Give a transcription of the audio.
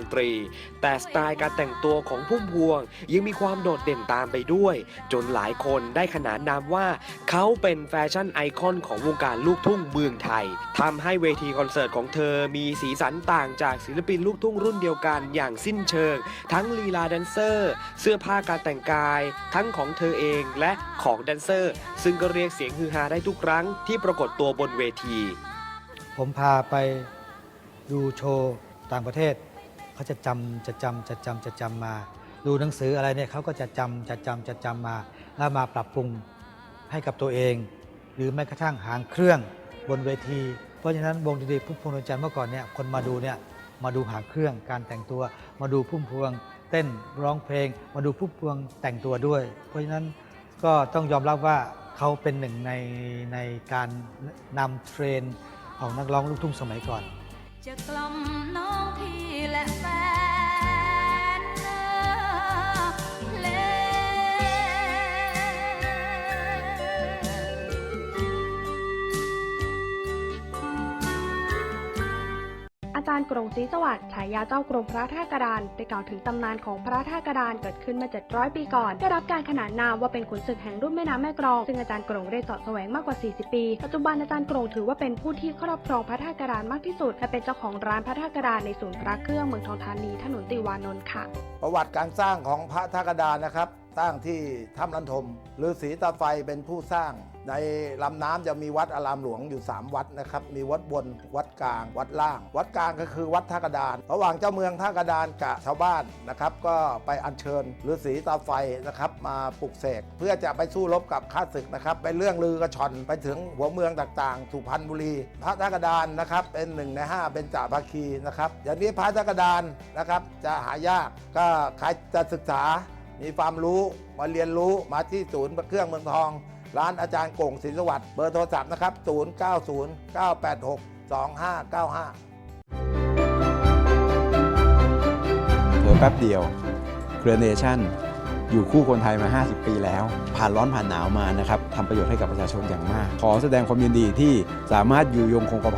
ดนตรี แต่สไตล์การแต่งตัวของพุ่มพวง ยังมีความโดดเด่นตามไปด้วย จนหลายคนได้ขนานนามว่า เขาเป็นแฟชั่นไอคอนของวงการลูกทุ่งเมืองไทยทำให้เวทีคอนเสิร์ตของเธอมีสีสันต่างจากศิลปินลูกทุ่งรุ่นเดียวกันอย่างสิ้นเชิง ทั้งลีลาแดนเซอร์ เสื้อผ้าการแต่งกาย ทั้งของเธอเองและของแดนเซอร์ ซึ่งก็เรียกเสียงฮือฮาได้ทุกครั้งที่ปรากฏตัวบนเวที ผมพาไปดูโชว์ต่างประเทศ เขาจะจำจะจำจะจำจะจำมา ดูหนังสืออะไรเนี่ยเขาก็จะจำจะจำจะจำมา แล้วมาปรับปรุงให้กับตัวเอง หรือแม้กระทั่งหางเครื่องบนเวที เพราะฉะนั้นวงดนตรีพุ่มพวงดวงจันทร์เมื่อก่อนเนี่ยคนมาดูเนี่ยมาดูหางเครื่องการแต่งตัว มาดูพุ่มพวง เต้นร้องเพลง มาดูพุ่มพวงแต่งตัวด้วย เพราะฉะนั้นก็ต้องยอมรับว่าเขาเป็นหนึ่งในในการนำเทรนของนักร้องลูกทุ่งสมัยก่อน จะกล่อมน้องพี่ จารย์กรงศรีสวัสดิ์ฉายาเจ้ากรมพระท่ากระดานได้กล่าวถึงตำนานของพระท่ากระดานเกิดขึ้นมา 700 ปีก่อน ได้รับการขนานนามว่าเป็นขุนศึกแห่งรุ่มแม่น้ำแม่กรอง ซึ่งอาจารย์กรงได้สาะแสวงมากกว่า 40 ปี ปัจจุบันอาจารย์กรงถือว่าเป็นผู้ที่ครอบครองพระท่ากระดานมากที่สุด และเป็นเจ้าของร้านพระท่ากระดานในศูนย์พระเครื่องเมืองทองธานีถนนติวานนท์ค่ะ ประวัติการสร้างของพระธาตุกระดานนะครับสร้างที่ถ้ำลันทมฤาษีตาไฟเป็นผู้สร้าง ในลำน้ำจะมีวัดอารามหลวงอยู่ 3 วัดนะครับ มีวัดบน วัดกลาง วัดล่าง วัดกลางก็คือวัดท่ากระดาน ระหว่างเจ้าเมืองท่ากระดานกับชาวบ้านนะครับ ก็ไปอัญเชิญฤาษีตาไฟนะครับมาปลุกเสกเพื่อจะไปสู้รบกับข้าศึกนะครับไปเรื่องลือกระชอนไปถึงหัวเมืองต่างๆสุพรรณบุรี พระท่ากระดานนะครับเป็นหนึ่งในห้าเป็นจ่าภาคีนะครับอย่างนี้พระท่ากระดานนะครับจะหายากก็ใครจะศึกษา มีความรู้มาเรียนรู้มาที่ศูนย์เครื่องเมืองทอง ร้านอาจารย์โก่งศิลสวัสดิ์เบอร์โทรศัพท์นะครับ 090 986 2595 เผลอแป๊บเดียวเครือเนชั่น อยู่คู่คนไทยมา 50 ปีแล้ว ผ่านร้อนผ่านหนาวมานะครับทำประโยชน์ให้กับประชาชนอย่างมาก ขอแสดงความยินดีที่สามารถอยู่ยงคงกระพัน